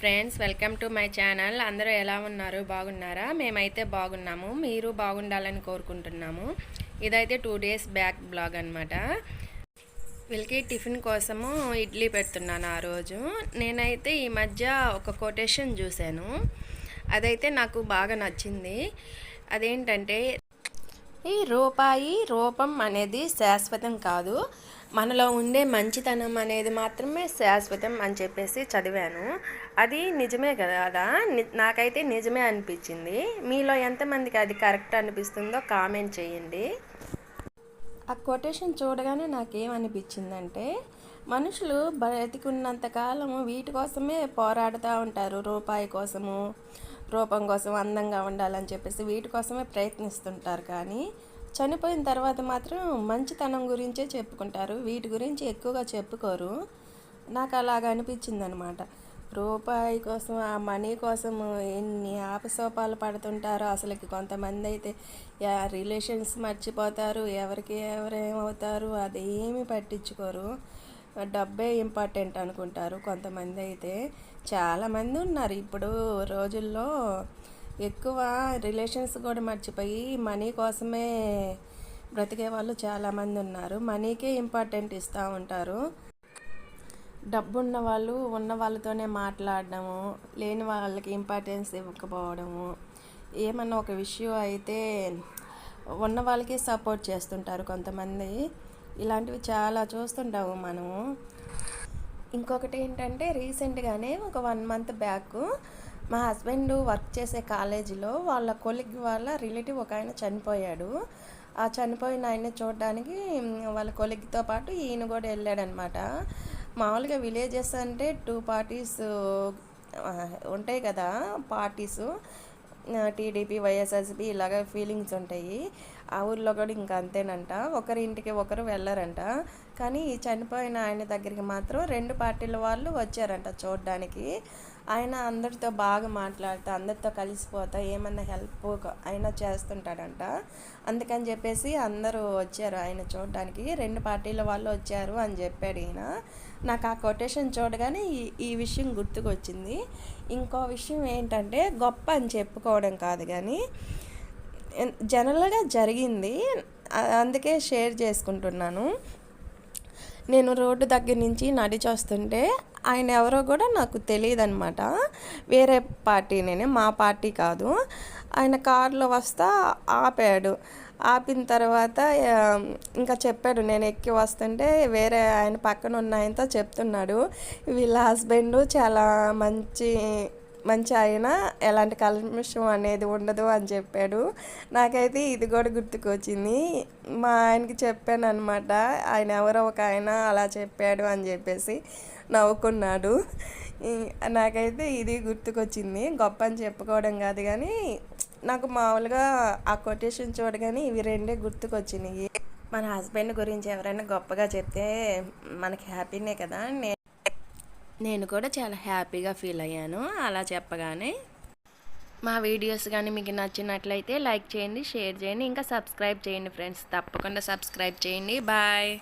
Friends welcome to my channel. అందరూ ఎలా ఉన్నారు? బాగున్నారా? మేమైతే బాగున్నాము. మీరు బాగుండాలని కోరుకుంటున్నాము. ఇదైతే టూ డేస్ బ్యాక్ బ్లాగ్ అనమాట వీళ్ళకి టిఫిన్ కోసము ఇడ్లీ పెడుతున్నాను ఆ రోజు. నేనైతే ఈ మధ్య ఒక కొటేషన్ చూశాను. అదైతే నాకు బాగా నచ్చింది. అదేంటంటే ఈ రూపాయి రూపం అనేది శాశ్వతం కాదు. మనలో ఉండే మంచితనం అనేది మాత్రమే శాశ్వతం అని చెప్పేసి చదివాను. అది నిజమే కదా? నాకైతే నిజమే అనిపించింది. మీలో ఎంతమందికి అది కరెక్ట్ అనిపిస్తుందో కామెంట్ చేయండి. ఆ కొటేషన్ చూడగానే నాకేమనిపించిందంటే మనుషులు బతికున్నంత వీటి కోసమే పోరాడుతూ ఉంటారు. రూపాయి కోసము రూపం కోసం అందంగా ఉండాలని చెప్పేసి వీటి కోసమే ప్రయత్నిస్తుంటారు కానీ చనిపోయిన తర్వాత మాత్రం మంచితనం గురించే చెప్పుకుంటారు. వీటి గురించి ఎక్కువగా చెప్పుకోరు. నాకు అలాగ అనిపించింది అనమాట రూపాయి కోసం ఆ మనీ కోసం ఎన్ని ఆపసోపాలు పడుతుంటారో అసలుకి కొంతమంది అయితే రిలేషన్స్ మర్చిపోతారు. ఎవరికి ఎవరేమవుతారు అదేమి పట్టించుకోరు. డబ్బే ఇంపార్టెంట్ అనుకుంటారు కొంతమంది అయితే చాలామంది ఉన్నారు. ఇప్పుడు రోజుల్లో ఎక్కువ రిలేషన్స్ కూడా మర్చిపోయి మనీ కోసమే బ్రతికే వాళ్ళు చాలామంది ఉన్నారు. మనీకే ఇంపార్టెంట్ ఇస్తూ ఉంటారు. డబ్బున్న వాళ్ళు ఉన్న వాళ్ళతోనే మాట్లాడడము లేని వాళ్ళకి ఇంపార్టెన్స్ ఇవ్వకపోవడము ఏమన్నా ఒక విషయం అయితే ఉన్న వాళ్ళకి సపోర్ట్ చేస్తుంటారు కొంతమంది. ఇలాంటివి చాలా చూస్తుంటాము మనము. ఇంకొకటి ఏంటంటే రీసెంట్గానే ఒక వన్ మంత్ బ్యాక్ మా హస్బెండ్ వర్క్ చేసే కాలేజీలో వాళ్ళ కొలిగ్ వాళ్ళ రిలేటివ్ ఒక ఆయన చనిపోయాడు. ఆ చనిపోయిన ఆయన చూడడానికి వాళ్ళ కొలిగ్తో పాటు ఈయన కూడా వెళ్ళాడనమాట. మామూలుగా విలేజెస్ అంటే టూ పార్టీస్ ఉంటాయి కదా పార్టీస్. టీడీపీ వైఎస్ఆర్సీపీ ఇలాగ ఫీలింగ్స్ ఉంటాయి. ఆ ఊర్లో కూడా ఇంకా అంతేనంట. ఒకరి ఇంటికి ఒకరు వెళ్ళారంట. కానీ ఈ చనిపోయిన ఆయన దగ్గరికి మాత్రం రెండు పార్టీల వాళ్ళు వచ్చారంట చూడడానికి. ఆయన అందరితో బాగా మాట్లాడుతూ అందరితో కలిసిపోతా ఏమన్నా హెల్ప్ అయినా చేస్తుంటాడంట. అందుకని చెప్పేసి అందరూ వచ్చారు ఆయన చూడడానికి. రెండు పార్టీల వాళ్ళు వచ్చారు అని చెప్పాడు ఈయన. నాకు ఆ కొటేషన్ చూడగానే ఈ ఈ విషయం గుర్తుకొచ్చింది. ఇంకో విషయం ఏంటంటే గొప్ప అని చెప్పుకోవడం కాదు కానీ జనరల్గా జరిగింది. అందుకే షేర్ చేసుకుంటున్నాను. నేను రోడ్డు దగ్గర నుంచి నడిచి వస్తుంటే ఆయన ఎవరో కూడా నాకు తెలియదు అనమాట వేరే పార్టీనే మా పార్టీ కాదు. ఆయన కారులో వస్తా ఆపాడు. ఆపిన తర్వాత ఇంకా చెప్పాడు నేను ఎక్కి వస్తుంటే వేరే ఆయన పక్కన ఉన్న ఆయనతో చెప్తున్నాడు. వీళ్ళ హస్బెండ్ చాలా మంచి మంచి ఆయన ఎలాంటి కల్మిషం అనేది ఉండదు అని చెప్పాడు. నాకైతే ఇది కూడా గుర్తుకొచ్చింది. మా ఆయనకి చెప్పాను అనమాట ఆయన ఎవరో ఒక ఆయన అలా చెప్పాడు అని చెప్పేసి నవ్వుకున్నాడు. నాకైతే ఇది గుర్తుకొచ్చింది. గొప్ప అని చెప్పుకోవడం కాదు కానీ నాకు మామూలుగా ఆ కొటేషన్ చూడగానే ఇవి రెండే గుర్తుకొచ్చినాయి. మన హస్బెండ్ గురించి ఎవరైనా గొప్పగా చెప్తే మనకి హ్యాపీనే కదా. నేను నేను కూడా చాలా హ్యాపీగా ఫీల్ అయ్యాను. అలా చెప్పగానే మా వీడియోస్ కానీ మీకు నచ్చినట్లయితే లైక్ చేయండి షేర్ చేయండి ఇంకా సబ్స్క్రైబ్ చేయండి ఫ్రెండ్స్. తప్పకుండా సబ్స్క్రైబ్ చేయండి. బాయ్.